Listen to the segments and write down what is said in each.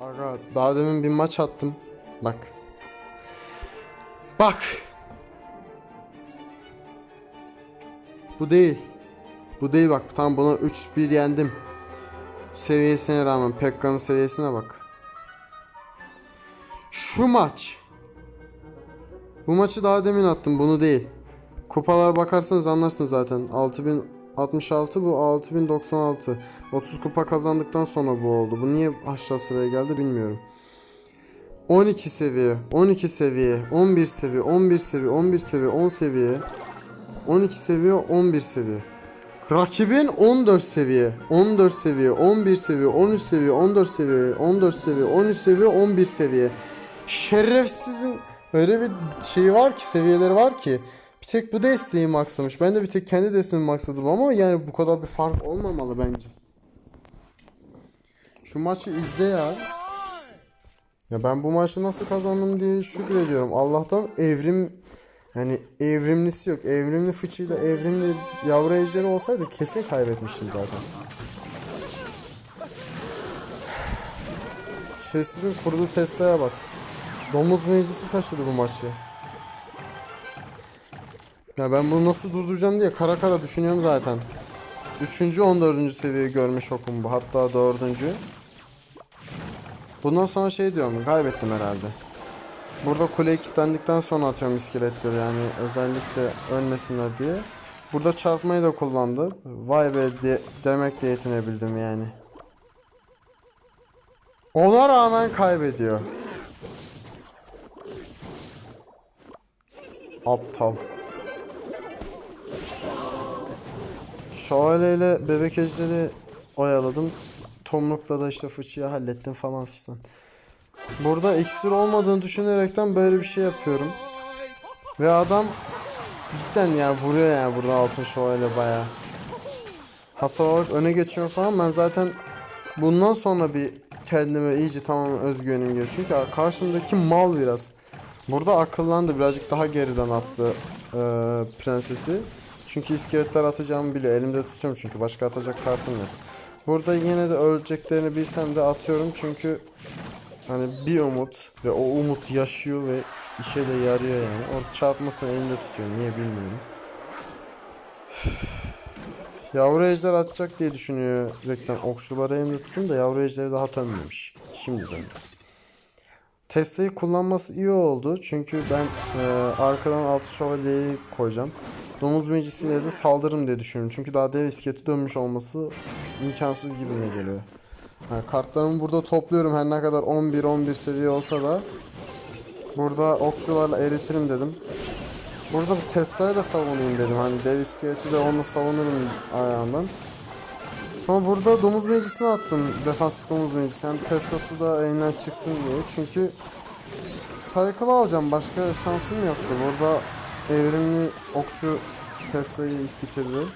Aga daha demin bir maç attım. Bak. Bak. Bu değil. Bu değil bak. Tam buna 3-1 yendim. Seviyesine rağmen Pekka'nın seviyesine bak. Şu maç. Bu maçı daha demin attım. Bunu değil. Kupalar bakarsanız anlarsınız zaten. 6066 bu 6096. 30 kupa kazandıktan sonra bu oldu. Bu niye aşağı sıraya geldi bilmiyorum. 12 seviye, 12 seviye, 11 seviye, 11 seviye, 11 seviye, 10 seviye. 12 seviye, 11 seviye. Rakibin 14 seviye, 14 seviye, 11 seviye, 13 seviye, 14 seviye, 14 seviye, 13 seviye, 11 seviye. Şerefsizin öyle bir şey var ki, seviyeleri var ki. Bir tek bu desteği maksamış. Ben de bir tek kendi desteğimi maksadım ama yani bu kadar bir fark olmamalı bence. Şu maçı izle ya. Ya ben bu maçı nasıl kazandım diye şükrediyorum. Allah'tan evrim yani evrimlisi yok. Evrimli fıçıyla evrimli yavru ejderi olsaydı kesin kaybetmiştim zaten. Şerefsizin kurduğu Tesla'ya bak. Domuz meclisi taşıdı bu maçı. Ya ben bunu nasıl durduracağım diye kara kara düşünüyorum zaten. 3. 14. seviyeyi görmüş okum bu. Hatta 4. Bundan sonra şey diyorum kaybettim herhalde. Burada kuleyi kilitlendikten sonra atıyorum iskeletleri yani özellikle ölmesinler diye. Burada çarpmayı da kullandı. Vay be de demek de yetinebildim yani. Ona rağmen kaybediyor. Aptal. Şöyle ile bebek ejderi oyaladım. Tomrukla da işte fıçıyı hallettim falan fistan. Burada iksir olmadığını düşünerekten böyle bir şey yapıyorum. Ve adam cidden yani vuruyor yani burada altın şövalye baya. Hasar olarak öne geçiyor falan. Ben zaten bundan sonra bir kendime iyice tamamen özgüvenim geliyor. Çünkü karşımdaki mal biraz. Burada akıllandı. Birazcık daha geriden attı eee, prensesi. Çünkü iskeletler atacağımı biliyor. Elimde tutuyorum çünkü. Başka atacak kartım yok. Burada yine de öleceklerini bilsem de atıyorum çünkü hani bir umut ve o umut yaşıyor ve işe de yarıyor yani. O çarpmasını elinde tutuyor. Niye bilmiyorum. Yavru ejder atacak diye düşünüyor reklam. Okçuları elinde tutun da yavru ejderi daha dönmemiş. Şimdi döndü. Tesla'yı kullanması iyi oldu. Çünkü ben e, arkadan altı şövalyeyi koyacağım. Domuz meclisiyle de saldırırım diye düşünüyorum. Çünkü daha dev isketi dönmüş olması imkansız gibime geliyor. Yani kartlarımı burada topluyorum her ne kadar 11-11 seviye olsa da. Burada okçularla eritirim dedim. Burada bir Tesla'yla savunayım dedim. Hani dev iskeleti de onu savunurum ayağından. Sonra burada domuz meclisine attım. Defansif domuz meclisi. Hem Tesla'sı da elinden çıksın diye. Çünkü Cycle alacağım. Başka şansım yoktu. Burada evrimli okçu Tesla'yı bitirdi.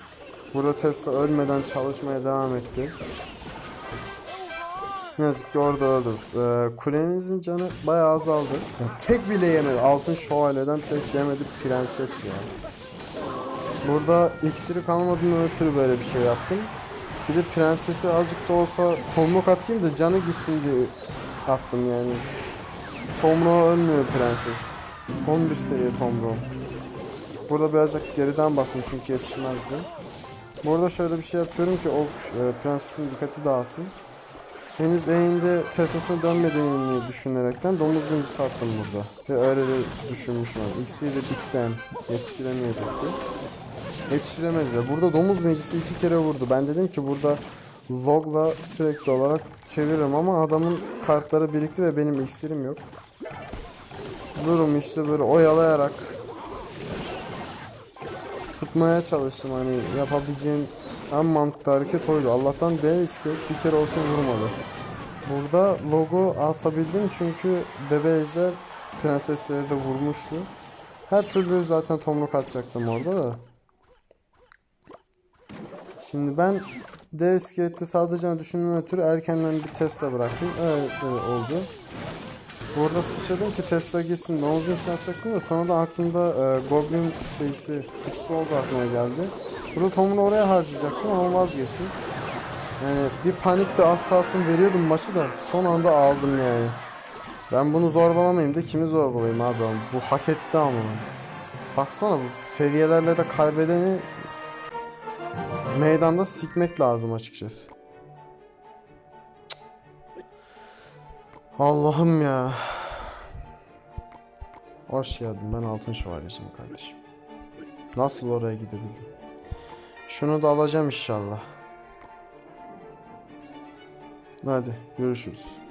Burada Tesla ölmeden çalışmaya devam etti. Ne yazık ki orada öldü. Ee, kulemizin canı bayağı azaldı. Ya tek bile yemedi. Altın şövalyeden tek yemedi prenses ya. Burada iksiri kalmadığından ötürü böyle bir şey yaptım. Bir de prensesi azıcık da olsa tomruk atayım da canı gitsin diye attım yani. Tomruğa ölmüyor prenses. 11 seviye tomruğum. Burada birazcık geriden bastım çünkü yetişmezdi. Burada şöyle bir şey yapıyorum ki o e, prensesin dikkati dağılsın. Henüz elinde Tesla'sına dönmediğini düşünerekten domuz meclisi attım burada. Ve öyle de düşünmüşüm. İkisi de bitten yetiştiremeyecekti. Yetiştiremedi de. Burada domuz meclisi iki kere vurdu. Ben dedim ki burada logla sürekli olarak çeviririm ama adamın kartları birikti ve benim iksirim yok. Durum işte böyle oyalayarak tutmaya çalıştım hani yapabileceğim en mantıklı hareket oydu. Allah'tan dev iskelet bir kere olsun vurmadı. Burada logo atabildim çünkü bebe ejder prensesleri de vurmuştu. Her türlü zaten tomruk atacaktım orada da. Şimdi ben dev iskelette saldıracağını düşündüğüm ötürü erkenden bir Tesla bıraktım. Öyle de oldu. Burada sıçradım ki Tesla gitsin. Domuzun için atacaktım da sonra da aklımda e, Goblin şeysi fıçısı oldu aklıma geldi. Burada Tom'unu oraya harcayacaktım ama vazgeçtim. Yani bir panik de az kalsın veriyordum maçı da son anda aldım yani. Ben bunu zorbalamayayım da kimi zorbalayayım abi ben? Bu hak etti ama. Baksana bu seviyelerle de kaybedeni meydanda sikmek lazım açıkçası. Allah'ım ya. Hoş geldin ben altın şövalyeciyim kardeşim. Nasıl oraya gidebildim? Şunu da alacağım inşallah. Hadi görüşürüz.